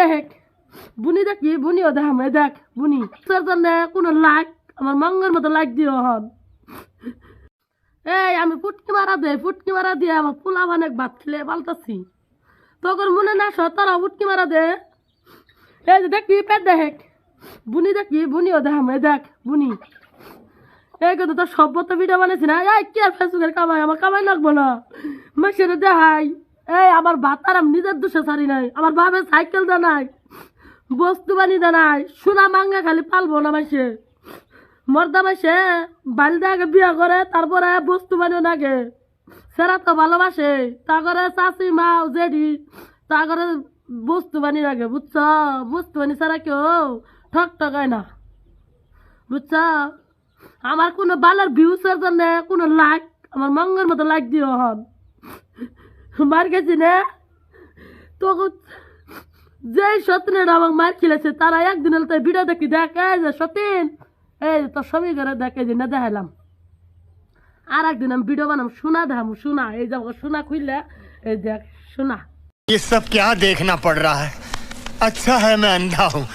দেখ, বুনি দেখি বুনিও দেখ আমি দেখ, বুনি। তোর কোনো লাইক আমার মঙ্গের মতো লাইক দিও হন এই, আমি ফুটকি মারা দে, ফুটকি মারা দিয়ে আমার পোলা অনেক ভাত খেলে পাল্টাছি তোর মনে না সতরা ফুটকি মারা দে। এই যে দেখি পেট দেখ। বুনি দেখি বুনিও দেখ আমি দেখ, বুনি। এই কিন্তু তোর সভ্যতা ভিডিও বানাইছি না। এই, কি আর ফেসবুকের কামাই? আমার কামাই লাগবো না। মেশিনে দেখাই এই, আমার ভাত আর আমি নিজের দোষে সারি নাই, আমার বাবার সাইকেল দা নাই, বস্তু বানি দা নাই, সোনা মাঙ্গা খালি পালবো না মাসে মর্দা মাসে বালিদা আগে বিয়ে করে, তারপরে বস্তু বানিও নাগে সেরা তো ভালোবাসে, তা করে চাষি মা জেডি তা করে বস্তু বানি লাগে বুঝছ? বস্তু বানি ছাড়া কেউ ঠক ঠকায় না। বুঝছ? আমার কোনো বালার ভিউসের জন্য কোনো লাইক আমার মঙ্গের মতো লাইক দিও হন। মার গেছি না তখন যেই সতীনের আমাকে মার খেলেছে তারা একদিন হলে তাই ভিডিও দেখি দেখে যে সতীন এই তোর সবই করে দেখে যে না দেখালাম আর একদিন আমি ভিডিও বানাম শোনা দেখাম শোনা এই যে আমাকে শোনা খুললে এই দেখ শোনা ये सब क्या देखना पड़ रहा है अच्छा है मैं अंधा हूँ